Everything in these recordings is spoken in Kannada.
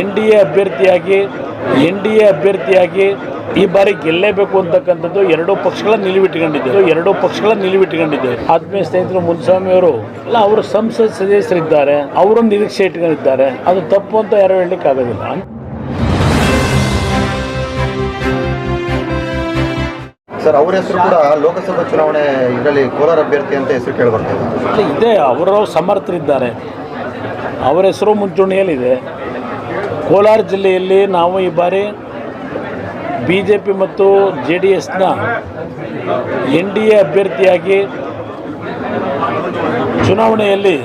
ಎನ್ ಡಿ ಎ ಅಭ್ಯರ್ಥಿಯಾಗಿ ಎನ್ ಡಿ ಎ ಅಭ್ಯರ್ಥಿಯಾಗಿ ಈ ಬಾರಿ ಗೆಲ್ಲೇಬೇಕು ಅಂತಕ್ಕಂಥದ್ದು ಎರಡೂ ಪಕ್ಷಗಳ ನಿಲುವಿಟ್ಕೊಂಡಿದ್ದೆ ಎರಡೂ ಪಕ್ಷಗಳ ನಿಲುವಿಟ್ಟುಕೊಂಡಿದ್ದೇವೆ ಆತ್ಮೀಯ ಸ್ನೇಹಿತರು ಮುನ್ಸ್ವಾಮಿ ಅವರು ಅಲ್ಲ ಅವರು ಸಂಸತ್ ಸದಸ್ಯರಿದ್ದಾರೆ. ಅವರು ನಿರೀಕ್ಷೆ ಇಟ್ಕೊಂಡಿದ್ದಾರೆ. ಅದು ತಪ್ಪು ಅಂತ ಯಾರು ಹೇಳಲಿಕ್ಕೆ ಆಗೋದಿಲ್ಲ. ಸರ್ ಅವ್ರ ಹೆಸರು ಕೂಡ ಲೋಕಸಭಾ ಚುನಾವಣೆ ಇದರಲ್ಲಿ ಕೋಲಾರ ಅಭ್ಯರ್ಥಿ ಅಂತ ಹೆಸರು ಕೇಳಿ ಬರ್ತಾ ಇದೆ. ಅಲ್ಲ, ಇದೆ ಅವರು ಸಮರ್ಥರಿದ್ದಾರೆ. ಅವರ ಹೆಸರು ಮುಂಚೂಣಿಯಲ್ಲಿದೆ. ಕೋಲಾರ ಜಿಲ್ಲೆಯಲ್ಲಿ ನಾವು ಈ ಬಾರಿ ಬಿ ಜೆ ಪಿ ಮತ್ತು ಜೆ ಡಿ ಎಸ್ನ ಎನ್ ಡಿ ಎ ಅಭ್ಯರ್ಥಿಯಾಗಿ ಚುನಾವಣೆಯಲ್ಲಿ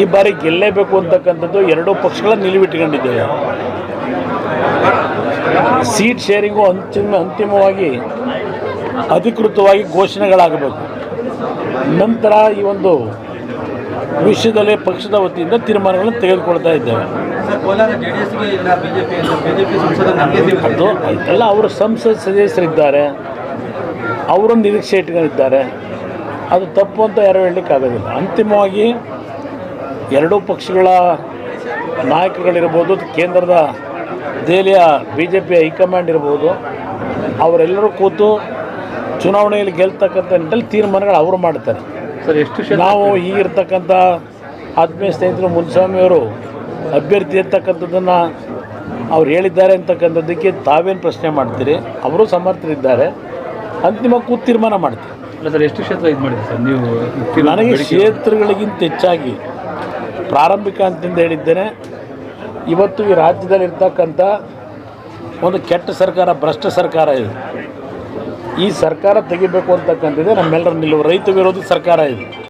ಈ ಬಾರಿ ಗೆಲ್ಲಲೇಬೇಕು ಅಂತಕ್ಕಂಥದ್ದು ಎರಡೂ ಪಕ್ಷಗಳ ನಿಲುವಿಟ್ಕೊಂಡಿದ್ದೇವೆ. ಸೀಟ್ ಶೇರಿಂಗು ಅಂತಿಮ ಅಂತಿಮವಾಗಿ ಅಧಿಕೃತವಾಗಿ ಘೋಷಣೆಗಳಾಗಬೇಕು. ನಂತರ ಈ ಒಂದು ವಿಷಯದಲ್ಲಿ ಪಕ್ಷದ ವತಿಯಿಂದ ತೀರ್ಮಾನಗಳನ್ನು ತೆಗೆದುಕೊಳ್ತಾ ಇದ್ದೇವೆ. ಸಂಸದ ಅದು ಎಲ್ಲ ಅವರು ಸಂಸತ್ ಸದಸ್ಯರಿದ್ದಾರೆ. ಅವರು ನಿರೀಕ್ಷೆ ಇಟ್ಕೊಂಡಿದ್ದಾರೆ ಅದು ತಪ್ಪು ಅಂತ ಯಾರು ಹೇಳಲಿಕ್ಕೆ ಆಗೋದಿಲ್ಲ ಅಂತಿಮವಾಗಿ ಎರಡೂ ಪಕ್ಷಗಳ ನಾಯಕರುಗಳಿರ್ಬೋದು ಕೇಂದ್ರದ ದೆಹಲಿಯ ಬಿ ಜೆ ಪಿ ಹೈಕಮಾಂಡ್ ಇರ್ಬೋದು ಅವರೆಲ್ಲರೂ ಕೂತು ಚುನಾವಣೆಯಲ್ಲಿ ಗೆಲ್ತಕ್ಕಂಥ ನಿಟ್ಟಲ್ಲಿ ತೀರ್ಮಾನಗಳು ಅವರು ಮಾಡ್ತಾರೆ. ಸರ್ ಎಷ್ಟು ನಾವು ಈಗಿರ್ತಕ್ಕಂಥ ಆತ್ಮೀಯ ಸ್ನೇಹಿತರು ಮುನ್ಸ್ವಾಮಿಯವರು ಅಭ್ಯರ್ಥಿ ಇರ್ತಕ್ಕಂಥದ್ದನ್ನು ಅವ್ರು ಹೇಳಿದ್ದಾರೆ ಅಂತಕ್ಕಂಥದ್ದಕ್ಕೆ ತಾವೇನು ಪ್ರಶ್ನೆ ಮಾಡ್ತೀರಿ? ಅವರು ಸಮರ್ಥರಿದ್ದಾರೆ. ಅಂತಿಮ ಕೂತು ತೀರ್ಮಾನ ಮಾಡ್ತೀವಿ. ಸರ್ ಎಷ್ಟು ಕ್ಷೇತ್ರ ಇದು ಮಾಡಿದೆ ಸರ್? ನೀವು ನನಗೆ ಕ್ಷೇತ್ರಗಳಿಗಿಂತ ಹೆಚ್ಚಾಗಿ ಪ್ರಾರಂಭಿಕ ಅಂತಂದು ಹೇಳಿದ್ದೇನೆ. ಇವತ್ತು ಈ ರಾಜ್ಯದಲ್ಲಿರ್ತಕ್ಕಂಥ ಒಂದು ಕೆಟ್ಟ ಸರ್ಕಾರ ಭ್ರಷ್ಟ ಸರ್ಕಾರ ಇದು. ಈ ಸರ್ಕಾರ ತೆಗಿಬೇಕು ಅಂತಕ್ಕಂಥದ್ದೇ ನಮ್ಮೆಲ್ಲರ ನಿಲ್ಲುವ ರೈತ ವಿರೋಧಿ ಸರ್ಕಾರ ಇದು.